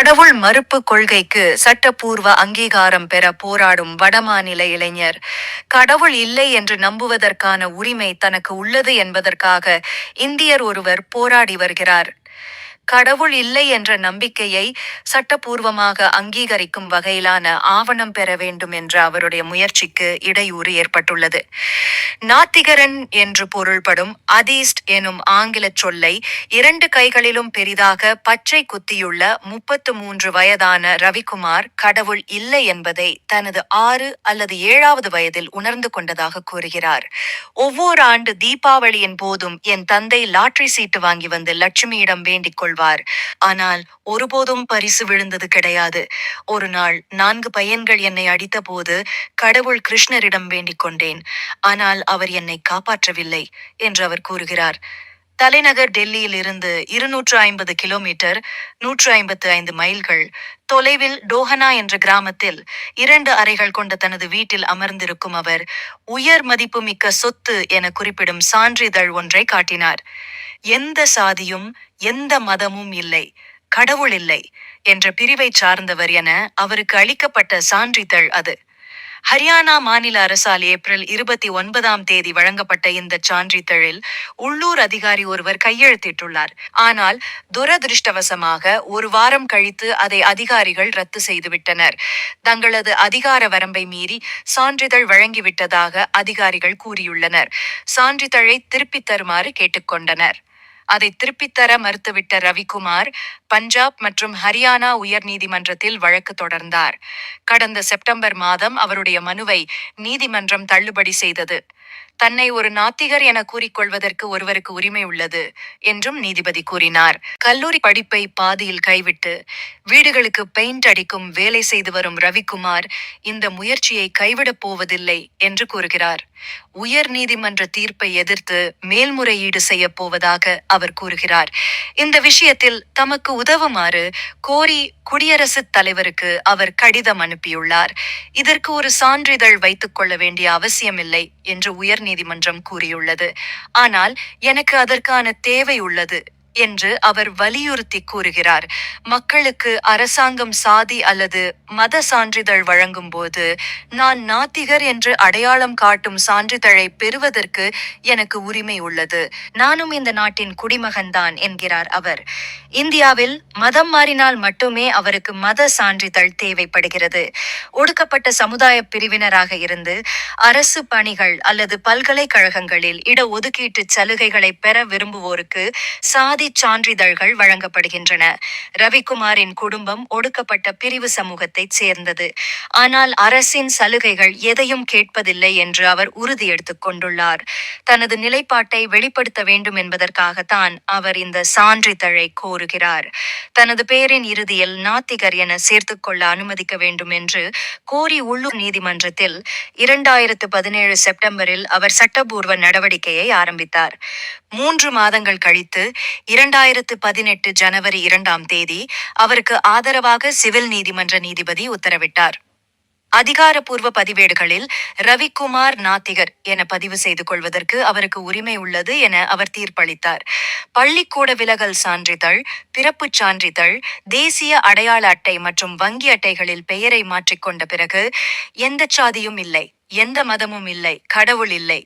கடவுள் மறுப்பு கொள்கைக்கு சட்டப்பூர்வ அங்கீகாரம் பெற போராடும் வடமாநில இளைஞர். கடவுள் இல்லை என்று நம்புவதற்கான உரிமை தனக்கு உள்ளது என்பதற்காக இந்தியர் ஒருவர் போராடி வருகிறார். கடவுள் இல்லை என்ற நம்பிக்கையை சட்டப்பூர்வமாக அங்கீகரிக்கும் வகையிலான ஆவணம் பெற வேண்டும் என்ற அவருடைய முயற்சிக்கு இடையூறு ஏற்பட்டுள்ளது. நாத்திகரன் என்று பொருள்படும் அதீஸ்ட் எனும் ஆங்கில சொல்லை இரண்டு கைகளிலும் பெரிதாக பச்சை குத்தியுள்ள முப்பத்து மூன்று வயதான ரவிக்குமார் கடவுள் இல்லை என்பதை தனது ஆறு அல்லது ஏழாவது வயதில் உணர்ந்து கொண்டதாக கூறுகிறார். ஒவ்வொரு ஆண்டு தீபாவளியின் போதும் என் தந்தை லாட்டரி சீட்டு வாங்கி வந்து லட்சுமியிடம் வேண்டிக் கொள்வார் ஆனால் ஒருபோதும் பரிசு விழுந்தது கிடையாது. ஒரு நாள் நான்கு பையன்கள் என்னை அடித்தபோது கடவுள் கிருஷ்ணரிடம் வேண்டிக் கொண்டேன். ஆனால் அவர் என்னை காப்பாற்றவில்லை என்று அவர் கூறுகிறார். தலைநகர் டெல்லியில் இருந்து இருநூற்று ஐம்பது கிலோமீட்டர் நூற்று ஐம்பத்து ஐந்து மைல்கள் தொலைவில் டோஹனா என்ற கிராமத்தில் இரண்டு அறைகள் கொண்ட தனது வீட்டில் அமர்ந்திருக்கும் அவர் உயர் மதிப்புமிக்க சொத்து என குறிப்பிடும் சான்றிதழ் ஒன்றை காட்டினார். எந்த சாதியும் எந்த மதமும் இல்லை கடவுள் இல்லை என்ற பிரிவை சார்ந்தவர் என அவருக்கு அளிக்கப்பட்ட சான்றிதழ் அது. ஹரியானா மாநில அரசால் ஏப்ரல் இருபத்தி ஒன்பதாம் தேதி வழங்கப்பட்ட இந்த சான்றிதழில் உள்ளூர் அதிகாரி ஒருவர் கையெழுத்திட்டுள்ளார். ஆனால் துரதிருஷ்டவசமாக ஒரு வாரம் கழித்து அதை அதிகாரிகள் ரத்து செய்துவிட்டனர். தங்களது அதிகார வரம்பை மீறி சான்றிதழ் வழங்கிவிட்டதாக அதிகாரிகள் கூறியுள்ளனர். சான்றிதழை திருப்பித் தருமாறு கேட்டுக்கொண்டனர் அதை திருப்பித் தர மறுத்துவிட்ட ரவிக்குமார் பஞ்சாப் மற்றும் ஹரியானா உயர்நீதிமன்றத்தில் வழக்கு தொடர்ந்தார். கடந்த செப்டம்பர் மாதம் அவருடைய மனுவை நீதிமன்றம் தள்ளுபடி செய்தது. தன்னை ஒரு நாத்திகர் என கூறிக்கொள்வதற்கு ஒருவருக்கு உரிமை உள்ளது என்றும் நீதிபதி கூறினார். கல்லூரி படிப்பை பாதியில் கைவிட்டு வீடுகளுக்கு பெயிண்ட் அடிக்கும் வேலை செய்து வரும் ரவிக்குமார் இந்த முயற்சியை கைவிடப் போவதில்லை என்று கூறுகிறார். உயர் நீதிமன்ற தீர்ப்பை எதிர்த்து மேல்முறையீடு செய்யப் போவதாக அவர் கூறுகிறார். இந்த விஷயத்தில் தமக்கு உதவுமாறு கோரி குடியரசுத் தலைவருக்கு அவர் கடிதம் அனுப்பியுள்ளார். இதற்கு ஒரு சான்றிதழ் வைத்துக் கொள்ள வேண்டிய அவசியமில்லை என்று உயர்நீதிமன்றம் கூறியுள்ளது. ஆனால் எனக்கு அதற்கான தேவை உள்ளது. என்று அவர் வலியுறுத்தி கூறுகிறார். மக்களுக்கு அரசாங்கம் சாதி அல்லது மத சான்றிதழ் வழங்கும் போது நான் நாத்திகர் என்று அடையாளம் காட்டும் சான்றிதழை பெறுவதற்கு எனக்கு உரிமை உள்ளது. நானும் இந்த நாட்டின் குடிமகன்தான் என்கிறார் அவர். இந்தியாவில் மதம் மாறினால் மட்டுமே அவருக்கு மத சான்றிதழ் தேவைப்படுகிறது. ஒடுக்கப்பட்ட சமுதாய பிரிவினராக இருந்து அரசு பணிகள் அல்லது பல்கலைக்கழகங்களில் இடஒதுக்கீட்டு சலுகைகளை பெற விரும்புவோருக்கு சாதி சான்றிதழ்கள் வழங்கப்படுகின்றன. ரவிக்குமாரின் குடும்பம் ஒடுக்கப்பட்ட பிரிவு சமூகத்தைச் சேர்ந்தது. ஆனால் அரசின் சலுகைகள் எதையும் கேட்பதில்லை என்று அவர் உறுதி எடுத்துக் கொண்டுள்ளார். தனது நிலைப்பாட்டை வெளிப்படுத்த வேண்டும் என்பதற்காகத்தான் அவர் இந்த சான்றிதழை கோருகிறார். தனது பெயரின் இறுதியில் நாத்திகர் என சேர்த்துக் கொள்ள அனுமதிக்க வேண்டும் என்று கோரி உள்ளூர் நீதிமன்றத்தில் இரண்டாயிரத்து பதினேழு செப்டம்பரில் அவர் சட்டபூர்வ நடவடிக்கையை ஆரம்பித்தார். மூன்று மாதங்கள் கழித்து இரண்டாயிரத்து பதினெட்டு ஜனவரி இரண்டாம் தேதி அவருக்கு ஆதரவாக சிவில் நீதிமன்ற நீதிபதி உத்தரவிட்டார். அதிகாரப்பூர்வ பதிவேடுகளில் ரவிக்குமார் நாத்திகர் என பதிவு செய்து கொள்வதற்கு அவருக்கு உரிமை உள்ளது என அவர் தீர்ப்பளித்தார். பள்ளிக்கூட விலகல் சான்றிதழ் பிறப்புச் சான்றிதழ் தேசிய அடையாள அட்டை மற்றும் வங்கி அட்டைகளில் பெயரை மாற்றிக்கொண்ட பிறகு எந்த சாதியும் இல்லை எந்த மதமும் இல்லை கடவுள் இல்லை.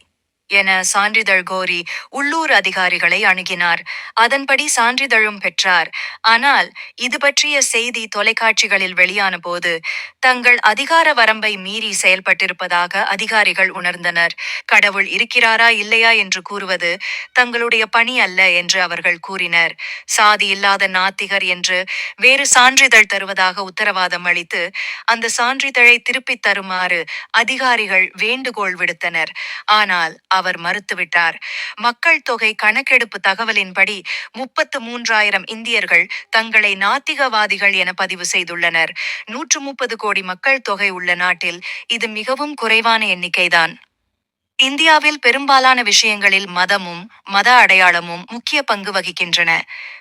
என சான்றிதழ் கோரி உள்ளூர் அதிகாரிகளை அணுகினார். அதன்படி சான்றிதழும் பெற்றார். ஆனால் இது பற்றிய செய்தி தொலைக்காட்சிகளில் வெளியான போது தங்கள் அதிகார வரம்பை மீறி செயல்பட்டிருப்பதாக அதிகாரிகள் உணர்ந்தனர். கடவுள் இருக்கிறாரா இல்லையா என்று கூறுவது தங்களுடைய பணி அல்ல என்று அவர்கள் கூறினர். சாதி இல்லாத நாத்திகர் என்று வேறு சான்றிதழ் தருவதாக உத்தரவாதம் அளித்து அந்த சான்றிதழை திருப்பித் தருமாறு அதிகாரிகள் வேண்டுகோள் விடுத்தனர். ஆனால் அவர் மறுத்துவிட்டார். மக்கள் தொகை கணக்கெடுப்பு தகவலின்படி முப்பத்து மூன்றாயிரம் இந்தியர்கள் தங்களை நாத்திகவாதிகள் என பதிவு செய்துள்ளனர். நூற்று முப்பது கோடி மக்கள் தொகை உள்ள நாட்டில் இது மிகவும் குறைவான எண்ணிக்கைதான். இந்தியாவில் பெரும்பாலான விஷயங்களில் மதமும் மத அடையாளமும் முக்கிய பங்கு வகிக்கின்றன.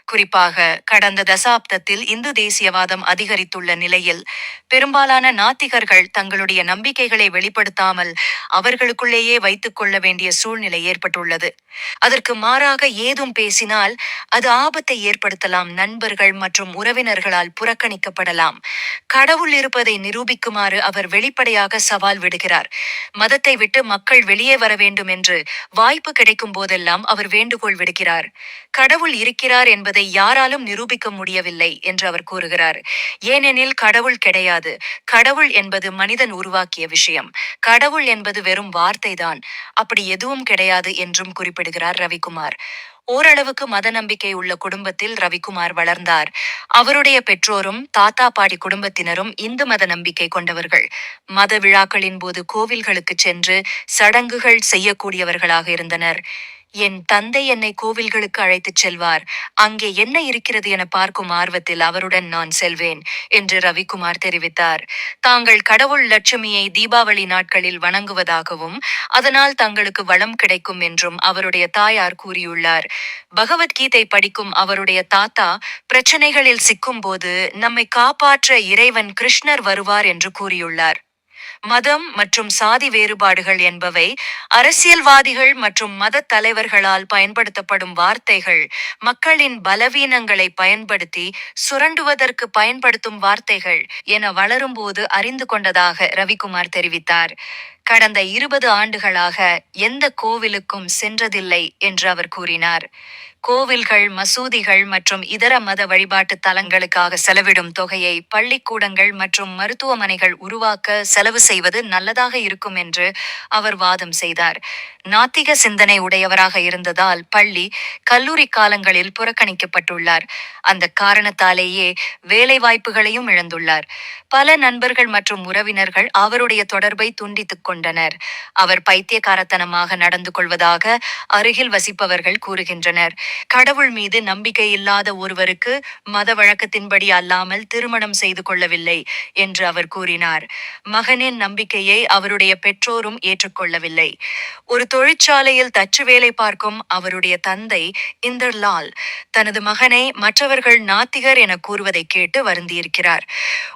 குறிப்பாக கடந்த தசாப்தத்தில் இந்து தேசியவாதம் அதிகரித்துள்ள நிலையில் பெரும்பாலான நாத்திகர்கள் தங்களுடைய நம்பிக்கைகளை வெளிப்படுத்தாமல் அவர்களுக்குள்ளேயே வைத்துக் கொள்ள வேண்டிய சூழ்நிலை ஏற்பட்டுள்ளது. அதற்கு மாறாக ஏதும் பேசினால் அது ஆபத்தை ஏற்படுத்தலாம் நண்பர்கள் மற்றும் உறவினர்களால் புறக்கணிக்கப்படலாம். கடவுள் இருப்பதை நிரூபிக்குமாறு அவர் வெளிப்படையாக சவால் விடுகிறார். மதத்தை விட்டு மக்கள் வெளியே வர வேண்டும் என்று வாய்ப்பு கிடைக்கும் போதெல்லாம் அவர் வேண்டுகோள் விடுக்கிறார் கடவுள் இருக்கிறார் என்பது யாராலும் நிரூபிக்க முடியவில்லை என்று அவர் கூறுகிறார். ஏனெனில் கடவுள் கிடையாது. கடவுள் என்பது மனிதன் உருவாக்கிய விஷயம். கடவுள் என்பது வெறும் வார்த்தைதான். அப்படி எதுவும் கிடையாது என்றும் குறிப்பிடுகிறார் ரவிக்குமார். ஓரளவுக்கு மத நம்பிக்கை உள்ள குடும்பத்தில் ரவிக்குமார் வளர்ந்தார். அவருடைய பெற்றோரும் தாத்தா பாடி குடும்பத்தினரும் இந்து மத நம்பிக்கை கொண்டவர்கள். மத விழாக்களின் போது கோவில்களுக்கு சென்று சடங்குகள் செய்யக்கூடியவர்களாக இருந்தனர். என் தந்தை என்னை கோவில்களுக்கு அழைத்துச் செல்வார். அங்கே என்ன இருக்கிறது என பார்க்கும் ஆர்வத்தில் அவருடன் நான் செல்வேன் என்று ரவிக்குமார் தெரிவித்தார். தாங்கள் கடவுள் லட்சுமியை தீபாவளி நாட்களில் வணங்குவதாகவும் அதனால் தங்களுக்கு வளம் கிடைக்கும் என்றும் அவருடைய தாயார் கூறியுள்ளார். பகவத்கீதை படிக்கும் அவருடைய தாத்தா பிரச்சனைகளில் சிக்கும்போது நம்மை காப்பாற்ற இறைவன் கிருஷ்ணர் வருவார் என்று கூறியுள்ளார். மதம் மற்றும் சாதி வேறுபாடுகள் என்பவை அரசியல்வாதிகள் மற்றும் மத தலைவர்களால் பயன்படுத்தப்படும் வார்த்தைகள். மக்களின் பலவீனங்களை பயன்படுத்தி சுரண்டுவதற்கு பயன்படுத்தும் வார்த்தைகள் என வளரும்போது அறிந்து கொண்டதாக ரவிக்குமார் தெரிவித்தார். கடந்த இருபது ஆண்டுகளாக எந்த கோவிலுக்கும் சென்றதில்லை என்று அவர் கூறினார். கோவில்கள் மசூதிகள் மற்றும் இதர மத வழிபாட்டு தலங்களுக்காக செலவிடும் தொகையை பள்ளிக்கூடங்கள் மற்றும் மருத்துவமனைகள் உருவாக்க செலவு செய்ய செய்வது நல்லதாக இருக்கும் என்று அவர் வாதம் செய்தார். நாத்திக சிந்தனை உடையவராக இருந்ததால் பள்ளி கல்லூரி காலங்களில் புறக்கணிக்கப்பட்டுள்ளார். அந்த காரணத்தாலேயே வேலை வாய்ப்புகளையும் இழந்துள்ளார். பல நண்பர்கள் மற்றும் உறவினர்கள் அவருடைய தொடர்பை துண்டித்துக் கொண்டனர். அவர் பைத்தியக்காரத்தனமாக நடந்து கொள்வதாக அருகில் வசிப்பவர்கள் கூறுகின்றனர். கடவுள் மீது நம்பிக்கை இல்லாத ஒருவருக்கு மத வழக்கத்தின்படி அல்லாமல் திருமணம் செய்து கொள்ளவில்லை என்று அவர் கூறினார். மகனின் நம்பிக்கையை அவருடைய பெற்றோரும் ஏற்றுக்கொள்ளவில்லை. ஒரு தொழிற்சாலையில் தச்சு வேலை பார்க்கும் அவருடைய தந்தை இந்தர்லால் தனது மகனை மற்றவர்கள் நாத்திகர் என கூறுவதை கேட்டு வருந்தியிருக்கிறார்.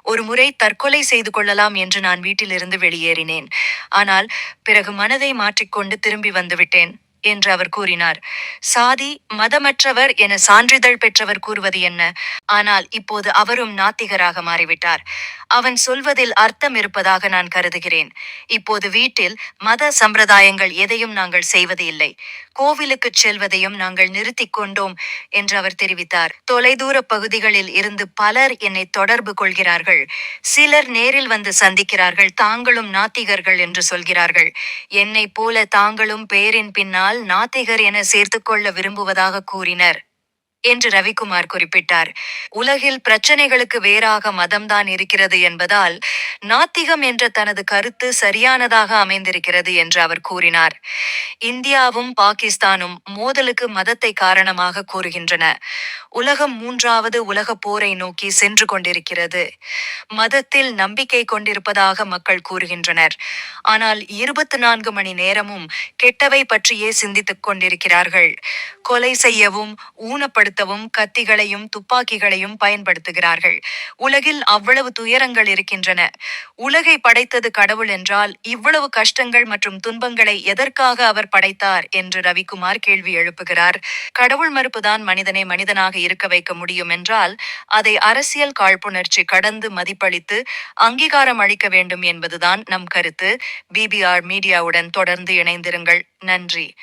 ஒரு முறை தற்கொலை செய்து கொள்ளலாம் என்று நான் வீட்டிலிருந்து வெளியேறினேன். ஆனால் பிறகு மனதை மாற்றிக்கொண்டு திரும்பி வந்துவிட்டேன். என்று அவர் கூறினார். சாதி மதமற்றவர் என சான்றிதழ் பெற்றவர் கூறுவது என்ன? ஆனால் இப்போது அவரும் நாத்திகராக மாறிவிட்டார். அவன் சொல்வதில் அர்த்தம் இருப்பதாக நான் கருதுகிறேன். இப்போது வீட்டில் மத சம்பிரதாயங்கள் எதையும் நாங்கள் செய்வது இல்லை. கோவிலுக்கு செல்வதையும் நாங்கள் நிறுத்திக் கொண்டோம் என்று அவர் தெரிவித்தார். தொலைதூர பகுதிகளில் இருந்து பலர் என்னை தொடர்பு கொள்கிறார்கள். சிலர் நேரில் வந்து சந்திக்கிறார்கள். தாங்களும் நாத்திகர்கள் என்று சொல்கிறார்கள். என்னை போல தாங்களும் பேரின் பின்னால் நாத்திகர் என சேர்த்துக்கொள்ள விரும்புவதாக கூறினர். என்று ரவிக்குமார் குறிப்பிட்டார். உலகில் பிரச்சனைகளுக்கு வேறாக மதம்தான் இருக்கிறது என்பதால் நாத்திகம் என்ற தனது கருத்து சரியானதாக அமைந்திருக்கிறது என்று அவர் கூறினார். இந்தியாவும் பாகிஸ்தானும் மோதலுக்கு மதத்தை காரணமாக கூறுகின்றன. உலகம் மூன்றாவது உலகப் போரை நோக்கி சென்று கொண்டிருக்கிறது. மதத்தில் நம்பிக்கை கொண்டிருப்பதாக மக்கள் கூறுகின்றனர். ஆனால் இருபத்தி நான்கு மணி நேரமும் கெட்டவை பற்றியே சிந்தித்துக் கொண்டிருக்கிறார்கள். கொலை செய்யவும் ஊனப்படுத்த ஊனப்படுத்தவும் கத்திகளையும் துப்பாக்கிகளையும் பயன்படுத்துகிறார்கள். உலகில் அவ்வளவு துயரங்கள் இருக்கின்றன. உலகை படைத்தது கடவுள் என்றால் இவ்வளவு கஷ்டங்கள் மற்றும் துன்பங்களை எதற்காக அவர் படைத்தார் என்று ரவிக்குமார் கேள்வி எழுப்புகிறார். கடவுள் மறுப்புதான் மனிதனை மனிதனாக இருக்க வைக்க முடியும் என்றால் அதை அரசியல் காழ்ப்புணர்ச்சி கடந்து மதிப்பளித்து அங்கீகாரம் அளிக்க வேண்டும் என்பதுதான் நம் கருத்து. பிபிஆர் மீடியாவுடன் தொடர்ந்து இணைந்திருங்கள். நன்றி.